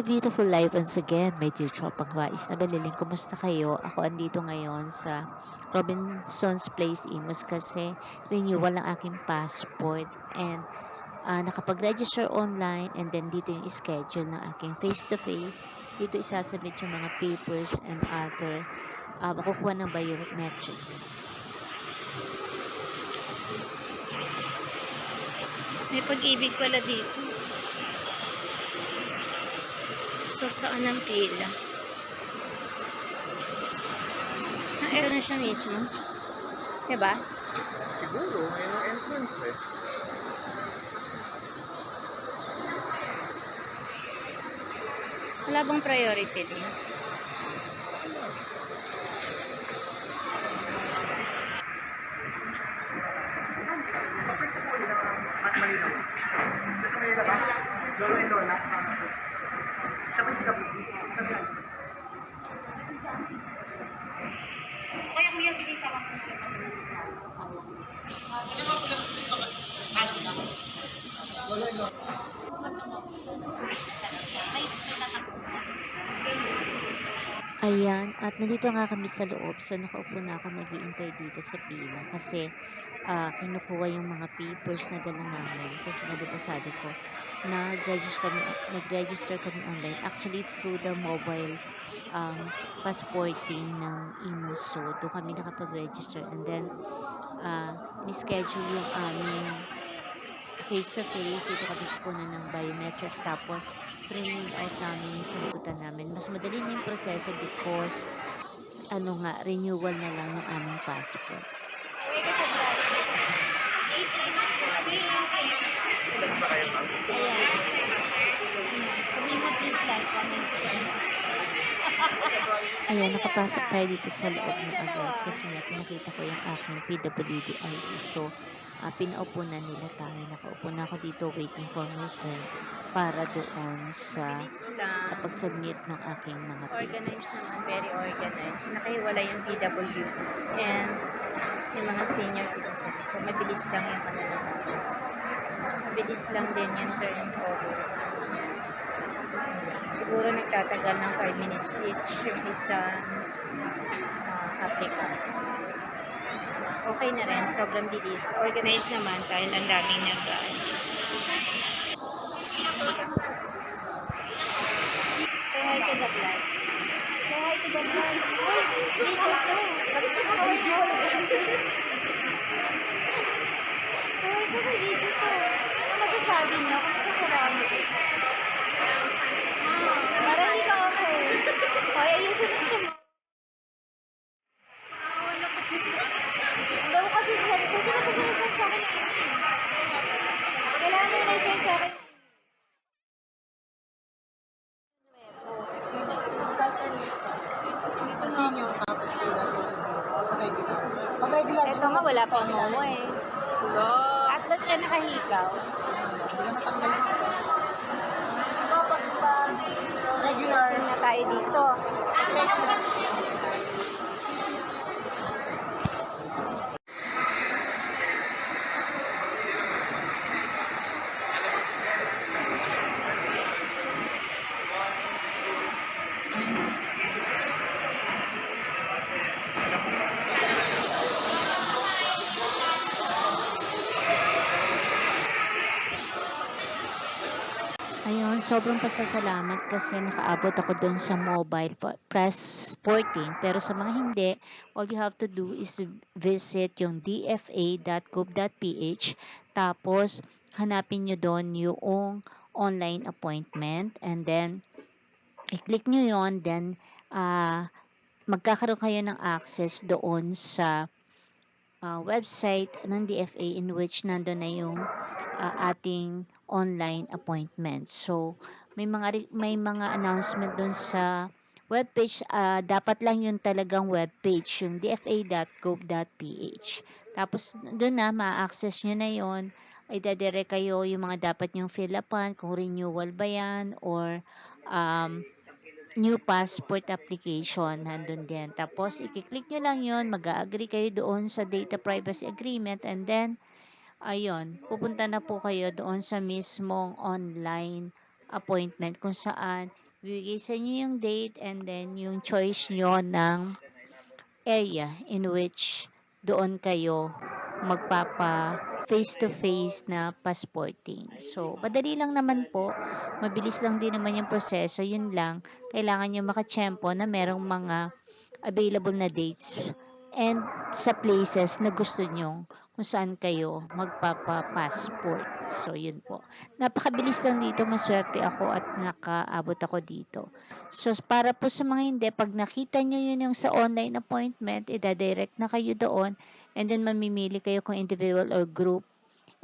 Hello beautiful life once again, my dear tropang wais na baliling. Kumusta kayo? Ako andito ngayon sa Robinson's Place Imus kasi renewal ang aking passport and uh, nakapag-register online and then dito yung schedule ng aking face-to-face. Dito isasubmit yung mga papers and other uh, makukuha ng biometrics. May pag-ibig pala dito. So, saan ang pila? Ah, ito na siya mismo. Diba? Siguro, ayun ang entrance eh. Wala bang priority din? At Ayan, at nandito nga kami sa loob. So, nakaupo na ako naghihintay dito sa pila kasi ah, kinukuha yung mga papers na dala namin. Kasi nga diba sabi ko, nag-register kami, nag-register kami online. Actually, through the mobile um, passporting ng IMUS. So, doon kami nakapag-register. And then, uh, ni-schedule yung aming face-to-face. Dito kami kukunan ng biometrics. Tapos, printing out namin yung sinagutan namin. Mas madali na yung proseso because, ano nga, renewal na lang yung aming passport. Ayan. Sabihin mo please like, comment, share, Ayan, nakapasok tayo dito sa loob ng agad kasi nga pinakita ko yung aking PWD ID. So, uh, pinaupo na nila tayo. Nakaupo na ako dito waiting for my turn para doon sa pag-submit ng aking mga Organized papers. naman, very organized. Nakahiwala yung PW and yung mga senior citizen. So, mabilis lang yung ano. Mabilis lang din yung turnover. Siguro nagtatagal ng 5 minutes each yung isang uh, applicant. Okay na rin, sobrang bilis. Organized naman dahil ang daming nag-assist. Say hi to the vlog. Say hi to the vlog. Uy, video to. Ka kaway na ako? Kaway ko video. Ano masasabi niyo kung sa kurami ko? Ah, parang hindi ka okay. Hoy, ayusin mo ito mo. Naawa na ko. Daw kasi sa Hindi na kasi license sa akin. Kailangan mo yung license sa akin. Senior tapos PWD sa regular. Pag regular, Ito nga, wala pa momo eh. At ba't ka nakahigaw? Hindi ka natanggal yung. Regular na tayo dito. Ayun, sobrang pasasalamat kasi nakaabot ako doon sa mobile press sporting. Pero sa mga hindi, all you have to do is visit yung dfa.gov.ph tapos hanapin nyo doon yung online appointment. And then i-click nyo yon then ah magkakaroon kayo ng access doon sa ah, website ng DFA in which nandun na yung ah, ating online appointment. So, may mga may mga announcement dun sa webpage, ah, dapat lang yun talagang webpage, yung dfa.gov.ph. Tapos, doon na, ma-access nyo na yon ay dadire kayo yung mga dapat nyong fill upan, kung renewal ba yan, or um, new passport application, nandun din. Tapos, i-click nyo lang yon mag-agree kayo doon sa data privacy agreement, and then, ayun, pupunta na po kayo doon sa mismong online appointment kung saan Bibigay sa inyo yung date and then yung choice nyo ng area in which doon kayo magpapa face-to-face na passporting. So, madali lang naman po. Mabilis lang din naman yung proseso. Yun lang, kailangan nyo makachempo na merong mga available na dates and sa places na gusto nyo kung saan kayo magpapa-passport. So, yun po. Napakabilis lang dito. Maswerte ako at nakaabot ako dito. So, para po sa mga hindi, pag nakita nyo yun yung sa online appointment, ida-direct na kayo doon and then mamimili kayo kung individual or group.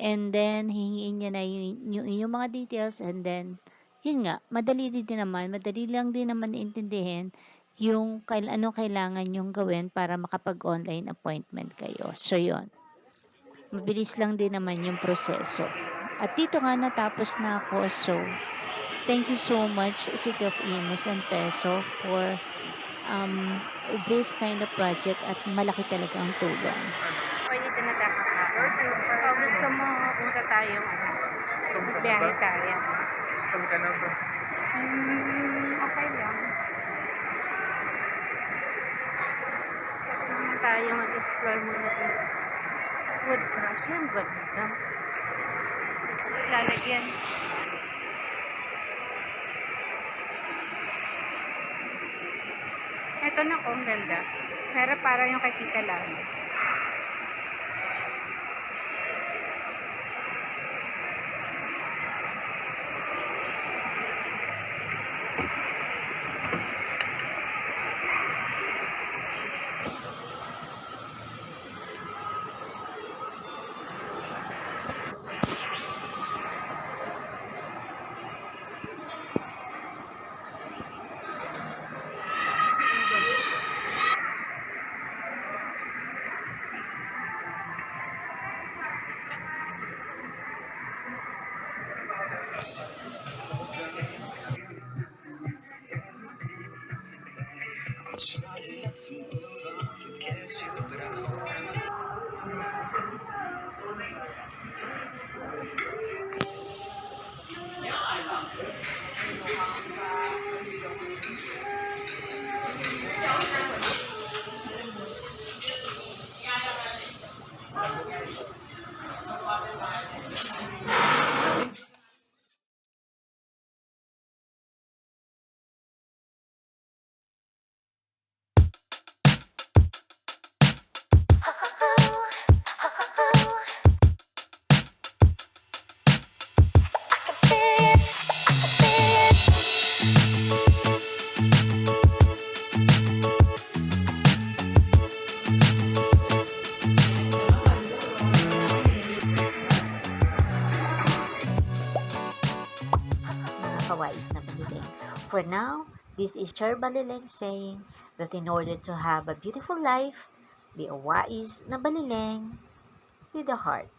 And then, hihingiin nyo na yung, yung, yung mga details and then, yun nga, madali din naman, madali lang din naman intindihin yung kail ano kailangan yung gawin para makapag-online appointment kayo. So, yun. Mabilis lang din naman yung proseso. At dito nga natapos na ako. So, thank you so much City of Imus and Peso for um, this kind of project at malaki talaga ang tulong. Or dito na nakakain. O gusto mo, punta tayo, magbiyahe tayo. Saan ka na ba? Hmm, okay lang. Naman tayo mag-explore muna dito. Wood crush. Yan, ganda. Lalagyan. Ito na ko, ang ganda. Pero para yung kay Tita Lani. Thank you. For now, this is Char Baliling saying that in order to have a beautiful life, be a wise na baliling with a heart.